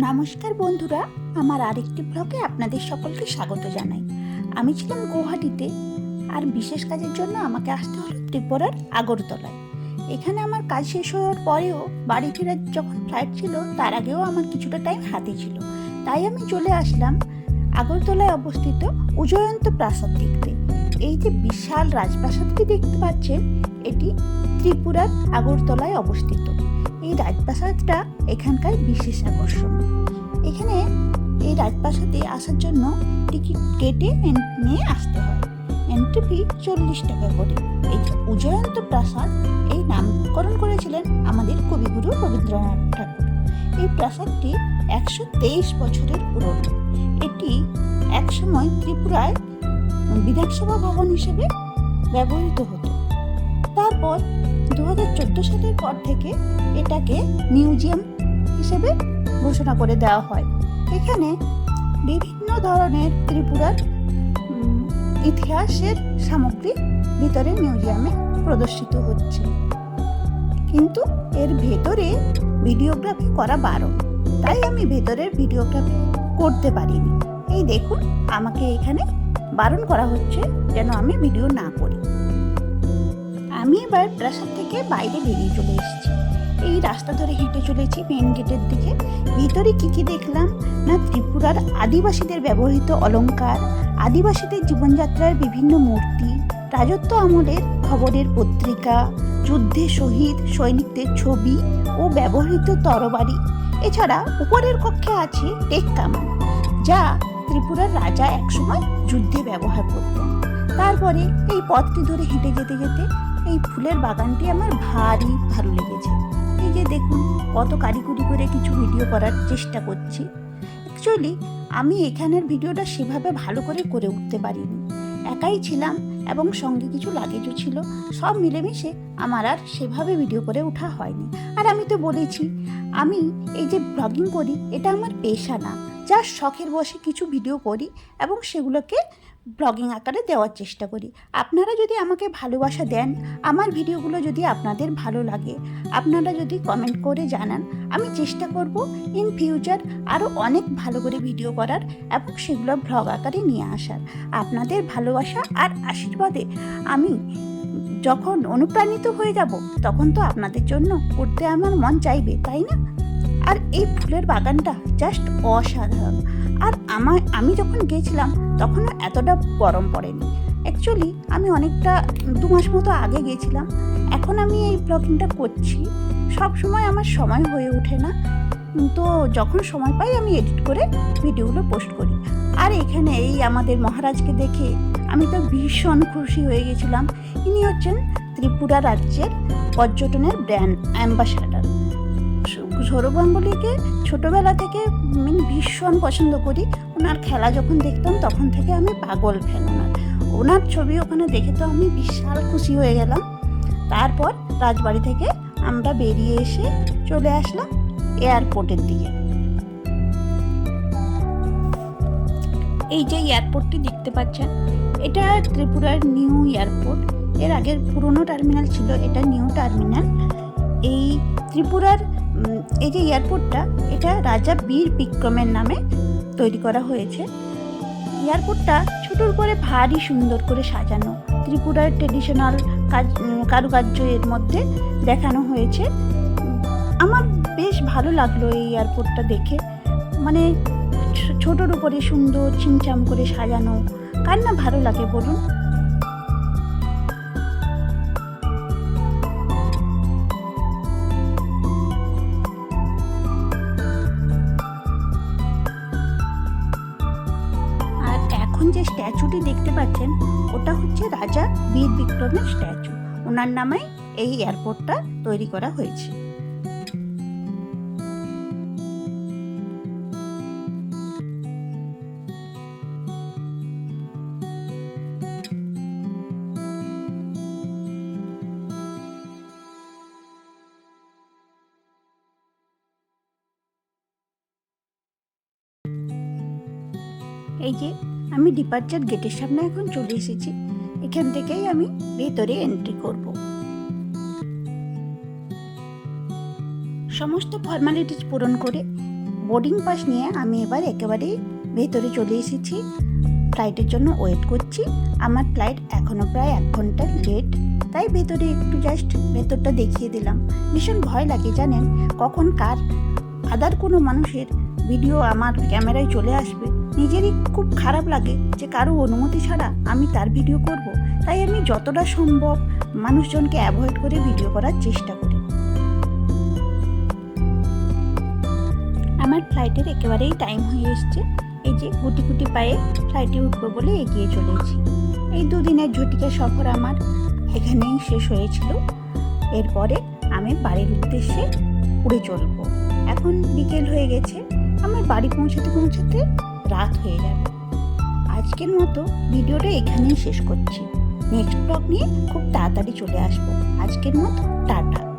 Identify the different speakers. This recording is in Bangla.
Speaker 1: নমস্কার বন্ধুরা, আমার আরেকটি ব্লগে আপনাদের সকলকে স্বাগত জানাই। আমি ছিলাম গুয়াহাটিতে, আর বিশেষ কাজের জন্য আমাকে আসতে হলো ত্রিপুরার আগরতলায়। এখানে আমার কাজ শেষ হওয়ার পরেও বাড়ি ফেরার যখন ফ্লাইট ছিল, তার আগেও আমার কিছুটা টাইম হাতে ছিল। তাই আমি চলে আসলাম আগরতলায় অবস্থিত উজয়ন্ত প্রাসাদ দেখতে। এই যে বিশাল রাজপ্রাসাদটি দেখতে পাচ্ছেন, এটি ত্রিপুরার আগরতলায় অবস্থিত। এই রাজপ্রাসাদটা এখানকার বিশেষ আকর্ষণ। এখানে এই রাজপ্রাসাদে আসার জন্য টিকিট কেটে নিয়ে আসতে হয়। এন্ট্রি ফি চল্লিশ টাকা করে। এই উজয়ন্ত প্রাসাদ, এই নামকরণ করেছিলেন আমাদের কবিগুরু রবীন্দ্রনাথ ঠাকুর। এই প্রাসাদটি একশো তেইশ বছরের পুরনো। এটি একসময় ত্রিপুরায় বিধানসভা ভবন হিসেবে ব্যবহৃত হতো। তারপর দু হাজার চোদ্দ সালের পর থেকে এটাকে মিউজিয়াম হিসেবে ঘোষণা করে দেওয়া হয়। এখানে বিভিন্ন ধরনের ত্রিপুরার ইতিহাসের সামগ্রী ভিতরে মিউজিয়ামে প্রদর্শিত হচ্ছে। কিন্তু এর ভেতরে ভিডিওগ্রাফি করা বারণ। তাই আমি ভেতরের ভিডিওগ্রাফি করতে পারিনি। এই দেখুন, আমাকে এখানে বারণ করা হচ্ছে যেন আমি ভিডিও না করি। আমি এবার প্রাসাদ থেকে বাইরে বেরিয়ে চলে এসেছি। এই রাস্তা ধরে হেঁটে চলেছি মেন গেটের দিকে। ভিতরে কি কি দেখলাম? না, ত্রিপুরার আদিবাসীদের ব্যবহৃত অলঙ্কার আদিবাসীদের জীবনযাত্রার বিভিন্ন মূর্তি, রাজত্ব আমলের খবরের পত্রিকা, যুদ্ধে শহীদ সৈনিকদের ছবি ও ব্যবহৃত তরবারি। এছাড়া উপরের কক্ষে আছে টেক কামান, যা ত্রিপুরার রাজা একসময় যুদ্ধে ব্যবহার করতেন। তারপরে এই পথটি ধরে হেঁটে যেতে যেতে এই ফুলের বাগানটি আমার ভারী ভালো লেগেছে। এই যে দেখুন, কত কারিকুরি করে কিছু ভিডিও করার চেষ্টা করছি। অ্যাকচুয়ালি আমি এখানের ভিডিওটা সেভাবে ভালো করে করে উঠতে পারিনি। একাই ছিলাম এবং সঙ্গে কিছু লাগেজও ছিল, সব মিলেমিশে আমার আর সেভাবে ভিডিও করে ওঠা হয়নি। আর আমি তো বলেছি, আমি এই যে ব্লগিং করি, এটা আমার পেশা না। যা শখের বসে কিছু ভিডিও করি এবং সেগুলোকে ব্লগিং আকারে দেওয়ার চেষ্টা করি। আপনারা যদি আমাকে ভালোবাসা দেন, আমার ভিডিওগুলো যদি আপনাদের ভালো লাগে, আপনারা যদি কমেন্ট করে জানান, আমি চেষ্টা করব ইন ফিউচার আরও অনেক ভালো করে ভিডিও করার এবং সেগুলো ব্লগ আকারে নিয়ে আসার। আপনাদের ভালোবাসা আর আশীর্বাদে আমি যখন অনুপ্রাণিত হয়ে যাব, তখন তো আপনাদের জন্য করতে আমার মন চাইবে, তাই না? আর এই ফুলের বাগানটা জাস্ট অসাধারণ। আর আমার, আমি যখন গিয়েছিলাম তখনও এতটা গরম পড়েনি। অ্যাকচুয়ালি আমি অনেকটা, দু মাস মতো আগে গিয়েছিলাম এখন আমি এই ব্লগিংটা করছি। সব সময় আমার সময় হয়ে ওঠে না। তো যখন সময় পাই, আমি এডিট করে ভিডিওগুলো পোস্ট করি। আর এখানে এই আমাদের মহারাজকে দেখে আমি তো ভীষণ খুশি হয়ে গেছিলাম। ইনি হচ্ছেন ত্রিপুরা রাজ্যের পর্যটনের ব্র্যান্ড অ্যাম্বাসাডার সৌরভ গাঙ্গুলিকে ছোটোবেলা থেকে আমি ভীষণ পছন্দ করি। ওনার খেলা যখন দেখতাম তখন থেকে আমি পাগল ফ্যান ওনার। ওনার ছবি ওখানে দেখে তো আমি বিশাল খুশি হয়ে গেলাম। তারপর রাজবাড়ি থেকে আমরা বেরিয়ে এসে চলে আসলাম এয়ারপোর্টের দিকে। এই যে এয়ারপোর্টটি দেখতে পাচ্ছেন, এটা ত্রিপুরার নিউ এয়ারপোর্ট এর আগের পুরনো টার্মিনাল ছিল, এটা নিউ টার্মিনাল এই ত্রিপুরার এই যে এয়ারপোর্টটা, এটা রাজা বীর বিক্রমের নামে তৈরি করা হয়েছে। এয়ারপোর্টটা ছোটোর করে ভারী সুন্দর করে সাজানো। ত্রিপুরার ট্রেডিশনাল কাজ কারুকার্য এর মধ্যে দেখানো হয়েছে। আমার বেশ ভালো লাগল এই এয়ারপোর্টটা দেখে। মানে ছোটোর উপরে সুন্দর ছিমছাম করে সাজানো। কার না ভালো লাগে বলুন? এখন যে স্ট্যাচুটি দেখতে পাচ্ছেন, ওটা হচ্ছে রাজা বীর বিক্রমের স্ট্যাচু। ওনার নামে এই এয়ারপোর্টটা তৈরি করা হয়েছে। এই যে আমি ডিপার্চার গেটের সামনে এখন চলে এসেছি। এখান থেকেই আমি ভেতরে এন্ট্রি করব। সমস্ত ফর্মালিটিস পূরণ করে বোর্ডিং পাস নিয়ে আমি এবার একেবারে ভেতরে চলে এসেছি। ফ্লাইটের জন্য ওয়েট করছি। আমার ফ্লাইট এখনও প্রায় এক ঘণ্টা লেট তাই ভেতরে একটু জাস্ট ভেতরটা দেখিয়ে দিলাম। ভীষণ ভয় লাগে, জানেন? কখন কার আদার কোনো মানুষের ভিডিও আমার ক্যামেরায় চলে আসবে। নিজেরই খুব খারাপ লাগে যে কারও অনুমতি ছাড়া আমি তার ভিডিও করব। তাই আমি যতটা সম্ভব মানুষজনকে অ্যাভয়েড করে ভিডিও করার চেষ্টা করি। আমার ফ্লাইটের একেবারেই টাইম হয়ে এসছে। এই যে গুটি গুটি পায়ে ফ্লাইটে উঠবো বলে এগিয়ে চলেছি। এই দুদিনের ঝটিকা সফর আমার এখানেই শেষ হয়েছিল। এরপরে আমি বাড়ির উদ্দেশ্যে উড়ে চলবো। এখন বিকেল হয়ে গেছে। আমার বাড়ি পৌঁছাতে পৌঁছাতে রাত হয়ে যাবে আজকের মতো ভিডিওটা এখানেই শেষ করছি। নেক্সট ব্লগ নিয়ে খুব তাড়াতাড়ি চলে আসব। আজকের মতো টাটা।